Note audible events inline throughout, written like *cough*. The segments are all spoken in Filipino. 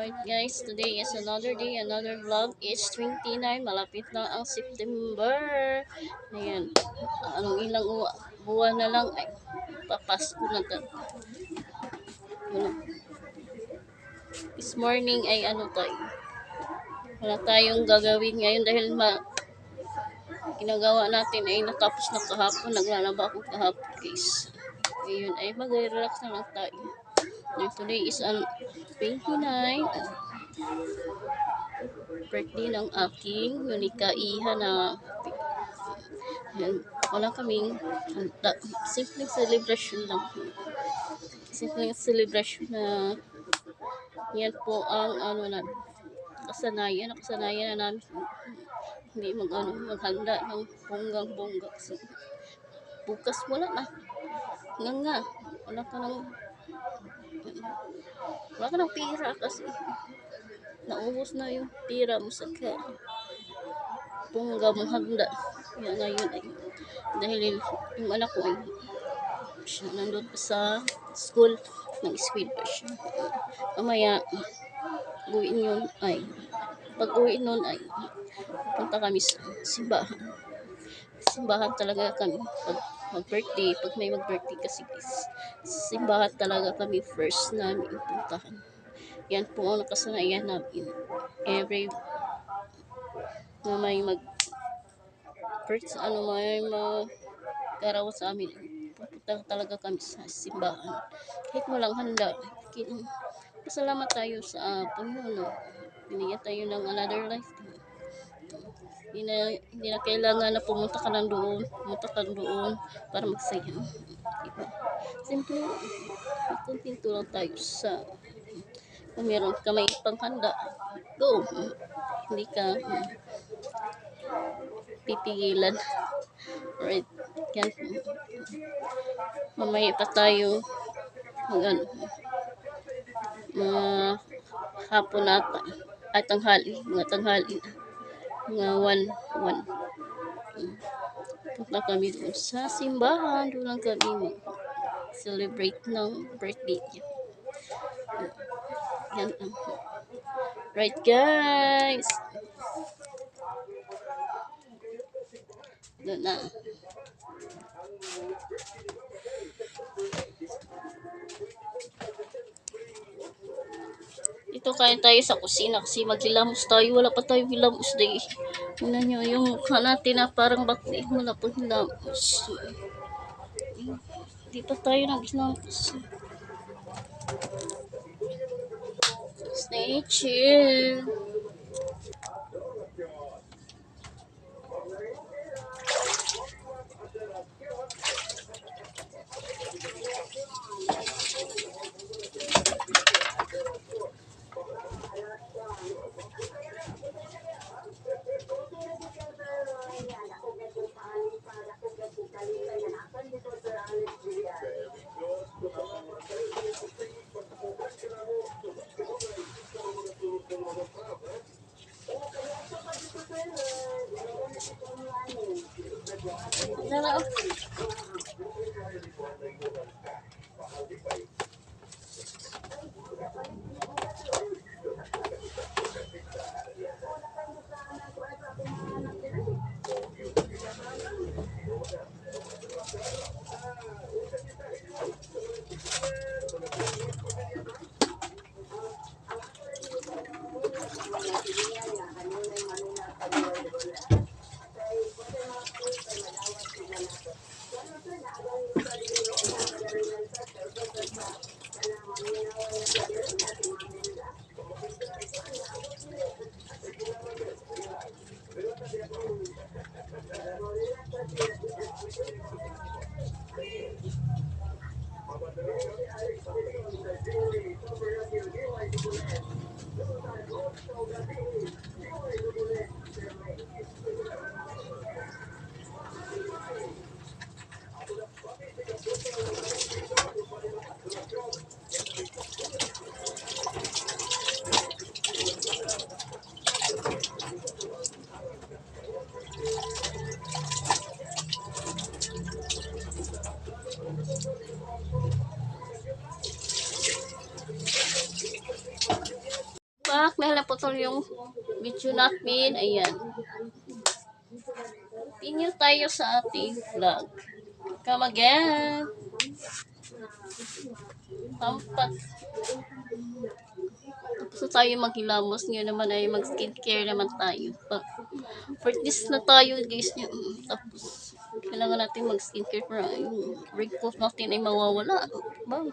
channel. Right guys, today is another day, another vlog. It's 29, malapit na ang September. Ayan, anong ilang buwan na lang ay papasko na to. Ano? This morning ay ano tayo. Wala tayong gagawin ngayon dahil ma ginagawa natin ay natapos na kahapon. Naglalaba ako kahapon guys. Ngayon ay mag-relax na lang tayo. And today is ang 29 birthday ng aking Monica Iha na yan, wala kaming. Simpleng celebration lang. Simpleng celebration na yan po ang ano na kasanayan, kasanayan na namin hindi mag ano, maghanda ng bonggang bongga kasi bukas wala na nga nga wala ka ng wala ka ng pira kasi naubos na yung pira mo sa ka bongga mo handa. Kaya ngayon ay dahil yung anak ko ay siya nandun pa sa school ng school pa siya. Mamaya uwiin yun ay pag uwi nun ay punta kami sa simbahan. Simbahan talaga kami. Pag mag-birthday, pag may mag-birthday kasi guys, simbahan talaga kami first namin puntahan. Yan po ang nakasanayan namin. Every na may mag first ano may magkaraw sa amin pupunta talaga kami sa simbahan kahit walang handa kahit pasalamat tayo sa uh, Panginoon no? binigyan tayo ng another life hindi na, hindi na kailangan na pumunta ka lang doon, pumunta ka doon para magsaya. Diba? Simple, kontento lang tayo sa kung meron ka may panghanda, go. Hindi ka hmm, pipigilan. Right. Yan. Mamaya pa tayo mag ano, mga hapon ata at tanghali, mga tanghali mga one, one. Punta kami doon sa simbahan. Doon lang kami celebrate ng birthday niya. Yan ang Right guys. Doon na. Dito kain tayo sa kusina kasi maglilamos tayo. Wala pa tayo hilamos day. Tingnan nyo yung mukha natin na parang bakli. Wala pa hilamos. Di pa tayo naghilamos. Stay chill. Dala oh. Putol yung video natin. Ayan. Continue tayo sa ating vlog. Come again. Pampat. Tapos na tayo maghilamos. Ngayon naman ay mag-skincare naman tayo. For this na tayo guys. Mm, Tapos kailangan natin mag-skincare para yung wrinkles natin ay mawawala. Ba?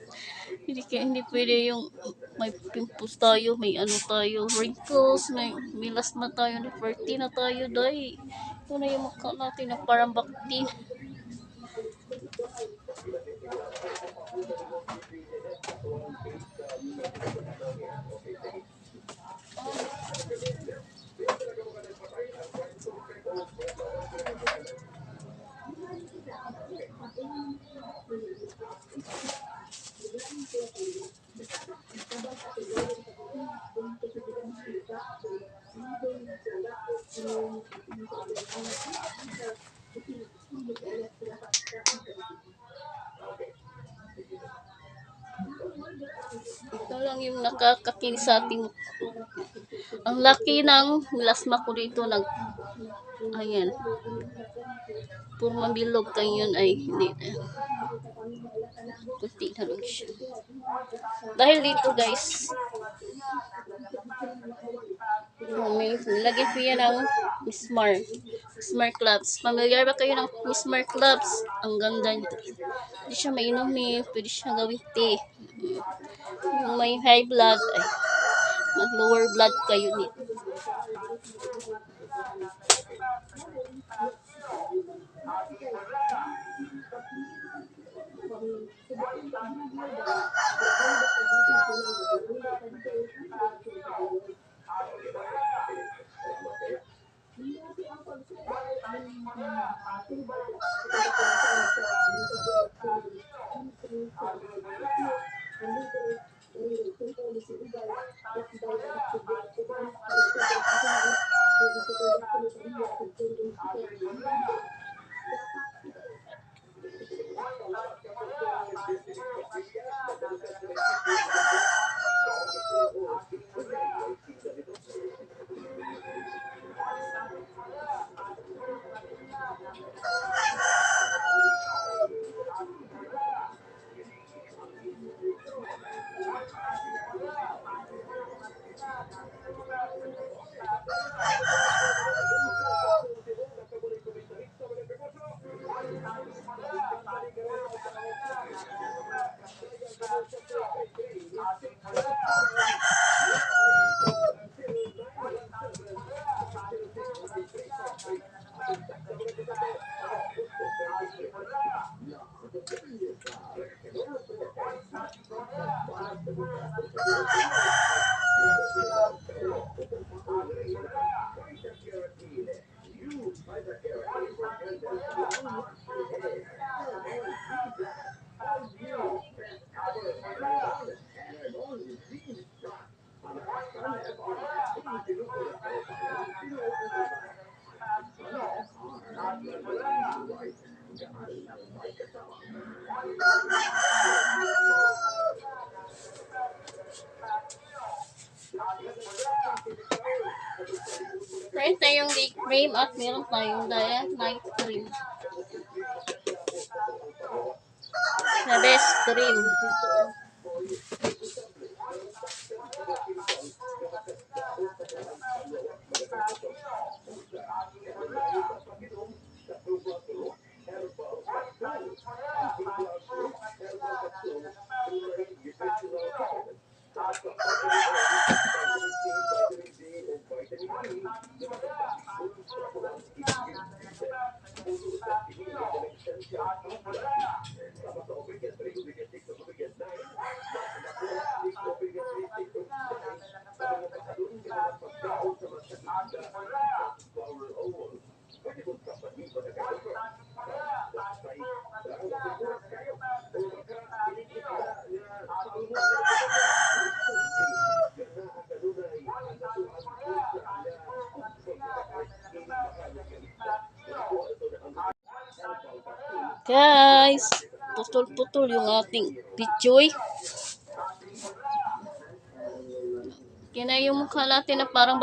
*laughs* hindi kaya hindi pwede yung may pimples tayo, may ano tayo, wrinkles, may milasma tayo, na na tayo, day. Ito na yung mukha natin na parang bakti. Lang yung nakakakinis sa ating ang laki ng milasma ko dito nag ayan. Puro mabilog kayo yun ay hindi kunti na lang siya. Dahil dito guys oh, may nilagyan ko yan ng Smart Smart Clubs. Familiar ba kayo ng Smart Clubs? Ang ganda nito. Hindi siya mainumin pwede siya gawing tea yung may high blood ay mag lower blood kayo nito Meron tayong day cream at meron tayong diet night cream. The best cream. Guys, putol-putol yung ating pichoy. Laki na yung mukha natin na parang